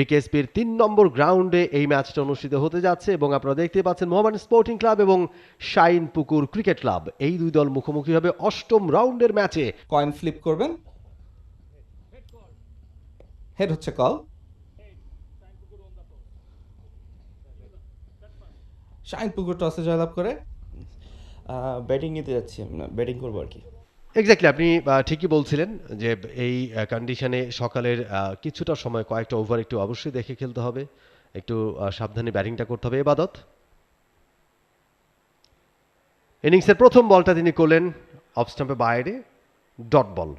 বিকেএসপির তিন নম্বর গ্রাউন্ডে এই ম্যাচটা অনুষ্ঠিত হতে যাচ্ছে এবং আপনারা দেখতে পাচ্ছেন মোহামেডান স্পোর্টিং ক্লাব এবং শাইন পুকুর ক্রিকেট ক্লাব। এই দুই দল মুখোমুখি হবে অষ্টম রাউন্ডের ম্যাচে। কয়েন ফ্লিপ করবেন। হেড হচ্ছে কল শাইন পুকুর টসে জয়লাভ করে। ব্যাটিং নিতে যাচ্ছি ব্যাটিং করব আর কি। এক্স্যাক্টলি আপনি ঠিকই বলছিলেন যে এই কন্ডিশনে সকালের কিছুটা সময় কয়েকটা ওভার একটু অবশ্যই দেখে খেলতে হবে। একটু সাবধানে ব্যাটিংটা করতে হবে। এবাদত। ইনিংসের প্রথম বলটা তিনি করলেন অফ স্টাম্পে বাইরে ডট বল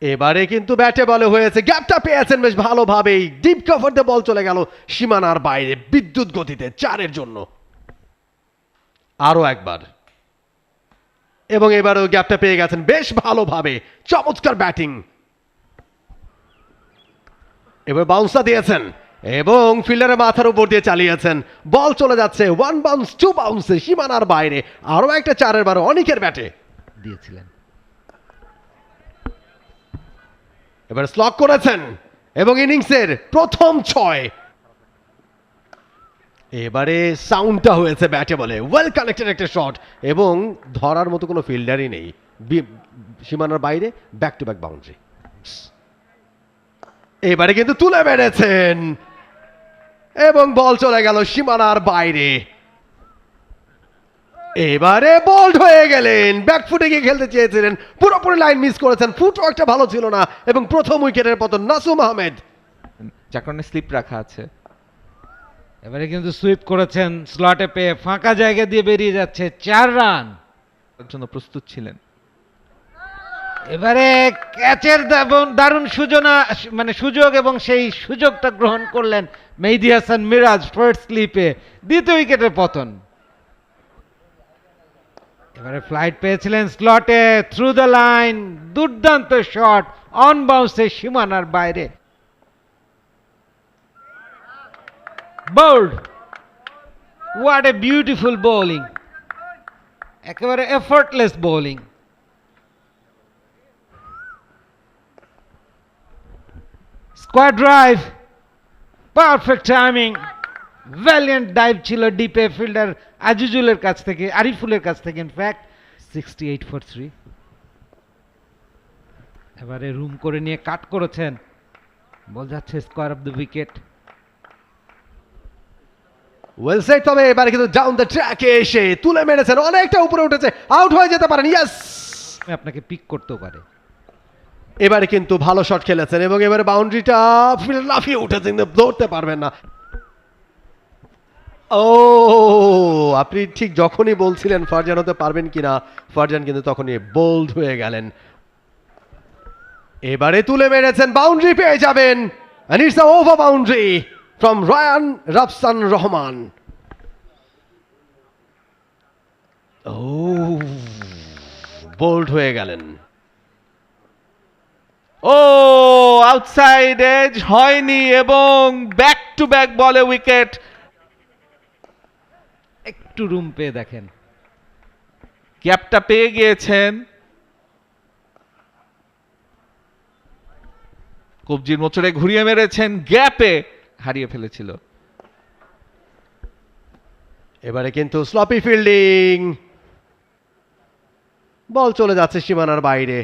এবারে কিন্তু ব্যাটে বলে হয়েছে গ্যাপটা পেয়েছেন বেশ ভালোভাবেই। ডিপ কভার দিয়ে বল চলে গেল সীমানার বাইরে, বিদ্যুৎ গতিতে, চারের জন্য। আরও একবার। এবং এবারও গ্যাপটা পেয়ে গেছেন বেশ ভালোভাবে। চমৎকার ব্যাটিং। এবার বাউন্সটা দিয়েছেন এবং ফিল্ডারের মাথার উপর দিয়ে চালিয়েছেন। বল চলে যাচ্ছে ওয়ান বাউন্স টু বাউন্সে সীমানার বাইরে। আরও একটা চারের বারো অনেকের ব্যাটে। দিয়েছিলেন। এবার স্লক করেছেন এবং ইনিংসের প্রথম ছয়। এবারে সাউন্ডটা হয়েছে ব্যাটে বলে। ওয়েল কানেক্টেড একটা শট এবং ধরার মতো কোনো ফিল্ডারই নেই। সীমানার বাইরে ব্যাক টু ব্যাক বাউন্ডারি এবারে কিন্তু তুলে মেরেছেন এবং বল চলে গেল সীমানার বাইরে। এবারে বোল্ড হয়ে গেলেন। ব্যাকফুটে গিয়ে খেলতে চেয়েছিলেন। পুরোপুরি লাইন মিস করেছেন। ফুটও একটা ভালো ছিল না এবং প্রথম উইকেটের পতন নাসুম আহমেদ। যার কারণে স্লিপ রাখা আছে। এবারে কিন্তু সুইপ করেছেন স্লটে পেয়ে ফাঁকা জায়গা দিয়ে বেরিয়ে যাচ্ছে চার রান। জন্য প্রস্তুত ছিলেন। এবারে ক্যাচের দারুণ সূচনা মানে সুযোগ এবং সেই সুযোগটা গ্রহণ করলেন মেহেদি হাসান মিরাজ ফার্স্ট স্লিপে দ্বিতীয় উইকেটের পতন। এবারে ফ্লাইট পেয়েছিলেন স্লটে থ্রু দ্য লাইন দুর্দান্ত শট অন বাউন্সের সীমানার বাইরে। Bowled what a beautiful bowling একেবারে effortless bowling square drive perfect timing valiant dive ছিল ডিপে ফিল্ডার আজিজুলের কাছ থেকে আরিফুলের কাছ থেকে in fact sixty eight for three এবারে রুম করে নিয়ে কাট করেছেন। বল যাচ্ছে square off the wicket well set তবে এবারে কিন্তু ডাউন দ্য ট্র্যাকে এসে তুলে মেরেছেন। অনেকটা উপরে উঠেছে আউট হয়ে যেতে পারেন ইয়েস আপনাকে পিক করতেও পারে। এবারে কিন্তু ভালো শট খেলেছেন এবং এবারে বাউন্ডারিটা ফিল্ড লাফিয়ে উঠেছেন কিন্তু ধরতে পারবেন না। ও আপনি ঠিক যখনই বলছিলেন ফারজান হতে পারবেন কিনা ফারজান কিন্তু তখনই বোল্ড হয়ে গেলেন। এবারে তুলে মেরেছেন বাউন্ডারি পেয়ে যাবেন। And it's a over from Rayan Rafsan Rahman O bowled হয়ে গেলেন। ও আউটসাইড এজ হয়নি এবং ব্যাক টু ব্যাক বলে উইকেট একটু রুম পেয়ে দেখেন। ক্যাপটা পেয়ে গিয়েছেন। কবজির মোচড়ে ঘুরিয়ে মেরেছেন। গ্যাপে হারিয়ে ফেলেছিল। এবারে কিন্তু স্লপি ফিল্ডিং বল চলে যাচ্ছে সীমানার বাইরে।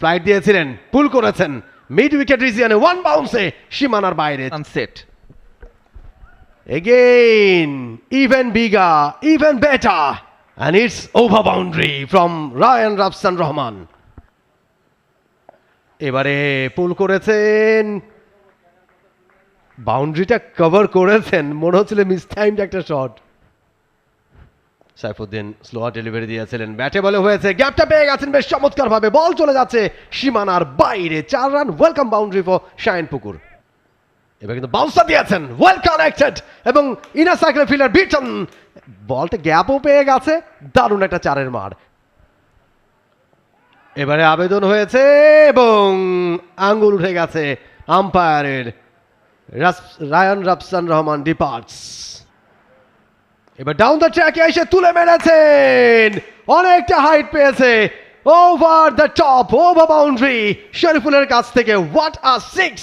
ফ্লাইট দিয়েছিলেন পুল করেছেন। মিড উইকেট রিজিয়নে ওয়ান বাউন্সে সীমানার বাইরে। Sunset again even bigger even better and it's over boundary from Rayan Rafsan Rahman এবারে পুল করেছেন বাউন্ডারিটা কভার করেছেন, মনে হচ্ছিল মিস টাইমড একটা শট। সাইফুদ্দিন স্লোয়ার ডেলিভারি দিয়েছিলেন। ব্যাটে বলে হয়েছে, গ্যাপটা পেয়ে গেছেন, বেশ চমৎকার ভাবে বল চলে যাচ্ছে সীমানার বাইরে। চার run welcome boundary for Shinepukur. এবার কিন্তু বাউন্সার দিয়েছেন ওয়েল কানেক্টেড এবং ইনার সার্কেল ফিল্ডার বিটন বলটা গ্যাপও পেয়ে গেছে, দারুণ একটা চারের মার। এবারে আবেদন হয়েছে এবং আঙ্গুল উঠে গেছে আম্পায়ারের রায়ান রাফসান রহমান ডিপার্টস এবার ডাউন দ্য ট্র্যাকে এসে তুলে মেরেছেন। অনেকটা হাইট পেয়েছে। Over the top over boundary শরীফুলের কাছ থেকে হোয়াট আ সিক্স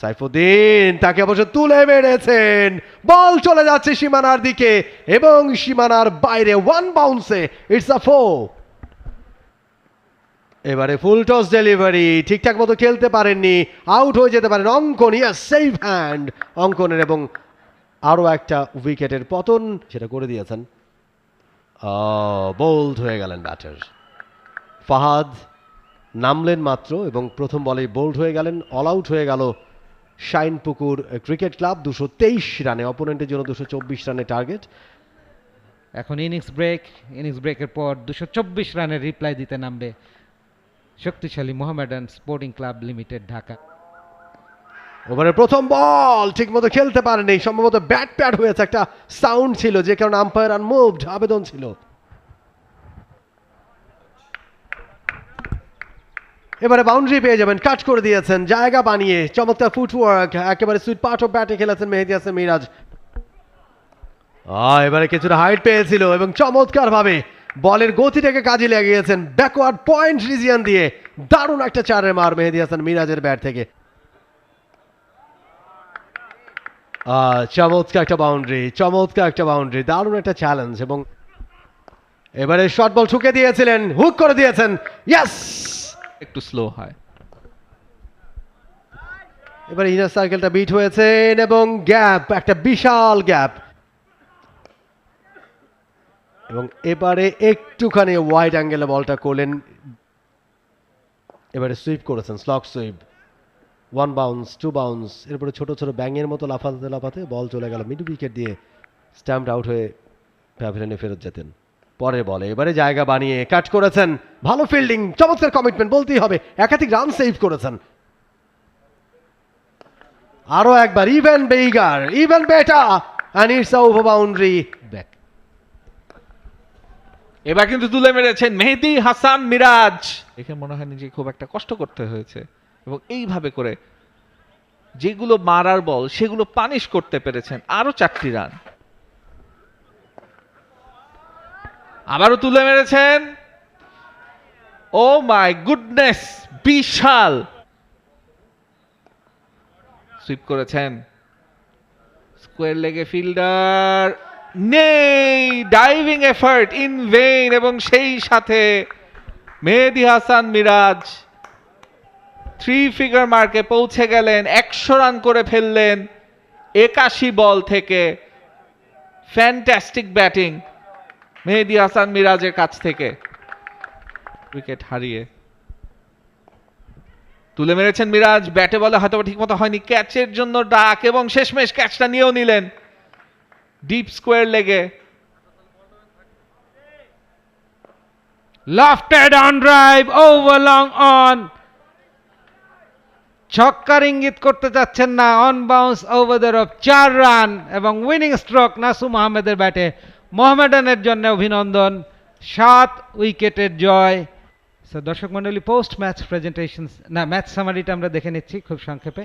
সাইফুদ্দিন তাকে অবশ্য তুলে মেরেছেন। বল চলে যাচ্ছে সীমানার দিকে এবং সীমানার বাইরে ওয়ান বাউন্সে ইটস আ ফো এবারে ফুল টস ডেলিভারি ঠিকঠাক মতো খেলতে পারেননি। আউট হয়ে যেতে পারেন অঙ্কন। ইয়াস সেফ হ্যান্ড অঙ্কনের এবং আরও একটা উইকেটের পতন সেটা করে দিয়েছেন। বোল্ড হয়ে গেলেন ব্যাটার ফাহাদ নামলেন মাত্র এবং প্রথম বলেই বোল্ড হয়ে গেলেন। অল আউট হয়ে গেল শাইনপুকুর ক্রিকেট ক্লাব। দুশো তেইশ রানে অপোনেন্টের জন্য দুশো চব্বিশ রানে টার্গেট এখন ইনিংস ব্রেক ইনিংস ব্রেকের পর দুশো চব্বিশ রানের রিপ্লাই দিতে নামবে শক্তিশালী Mohammedan sporting club limited, Dhaka. ওভারের প্রথম বল ঠিক মতো খেলতে পারেনি। সম্ভবত ব্যাট প্যাড হয়েছে, একটা সাউন্ড ছিল, যে কারণে আম্পায়ার আনমুভড আবেদন ছিল। এবারে বাউন্ডারি পেয়ে যাবেন কাট করে দিয়েছেন, জায়গা বানিয়ে, চমৎকার ফুটওয়ার্ক একেবারে সুইট পার্ট অফ ব্যাটে খেলেছেন মেহেদি হাসান মিরাজ। এবারে কিছুটা হাইট পেয়েছিল এবং চমৎকার ভাবে বলের গতিটাকে কাজে লাগিয়েছেন ব্যাকওয়ার্ড পয়েন্ট রিজিয়ান দিয়ে। দারুণ একটা চারের মার মেহেদি হাসান মিরাজের ব্যাট থেকে। চমৎকার একটা বাউন্ডারি চমৎকার একটা বাউন্ডারি দারুণ একটা চ্যালেঞ্জ এবং এবারে শর্ট বল ঠুকে দিয়েছিলেন হুক করে দিয়েছেন ইয়াস একটু স্লো হয়। এবারে ইনার সার্কেলটা বিট হয়েছেন এবং গ্যাপ একটা বিশাল গ্যাপ এবং এবারে একটুখানি ওয়াইড অ্যাঙ্গেলে বলটা করলেন। এবারে সুইপ করেছেন slog sweep one bounce two bounce এরপরে ছোট ছোট ব্যাঙের মতো লাফাতে লাফাতে বল চলে গেল। মিড উইকেট দিয়ে স্ট্যাম্প আউট হয়ে প্যাভিলিয়নে ফেরত যেতেন। পরে বলে এবারে জায়গা বানিয়ে কাট করেছেন। ভালো ফিল্ডিং চমৎকার কমিটমেন্ট বলতেই হবে, একাধিক রান সেভ করেছেন। আরও একবার even bigger even better and it's over boundary back এবার কিন্তু তুলে মেরেছেন মেহেদি হাসান মিরাজ। দেখে মনে হয় নিজে খুব একটা কষ্ট করতে হয়েছে। এবং এইভাবে করে যেগুলো মারার বল, সেগুলো পানিশ করতে পেরেছেন আরও চারটি রান। আবারও তুলে মেরেছেন। ও মাই গুডনেস, বিশাল। সুইপ করেছেন। স্কোয়ার লেগে ফিল্ডার। নেই ডাইভিং এফার্ট ইন ভেইন এবং সেই সাথে মেহেদি হাসান মিরাজ থ্রি ফিগার মার্কে পৌঁছে গেলেন, একশো রান করে ফেললেন, একাশি বল থেকে। ফ্যান্টাস্টিক ব্যাটিং মেহেদি হাসান মিরাজের কাছ থেকে। উইকেট হারিয়ে। তুলে মেরেছেন মিরাজ, ব্যাটে বলে হয়তো ঠিকমতো হয়নি ক্যাচের জন্য ডাক এবং শেষমেশ ক্যাচটা নিয়েও নিলেন। ডিপ স্কোয়ার লেগে। Lofted on drive over long on ছক্কার ইঙ্গিত করতে চাচ্ছেন না অন বাউন্স ওভার রফ চার রান এবং উইনিং স্ট্রোক নাসুম আহমেদের ব্যাটে। মোহামেডানের জন্য অভিনন্দন, সাত উইকেটের জয়। দর্শক মন্ডলী পোস্ট ম্যাচ প্রেজেন্টেশন না ম্যাচ সামারিটা আমরা দেখে নিচ্ছি খুব সংক্ষেপে।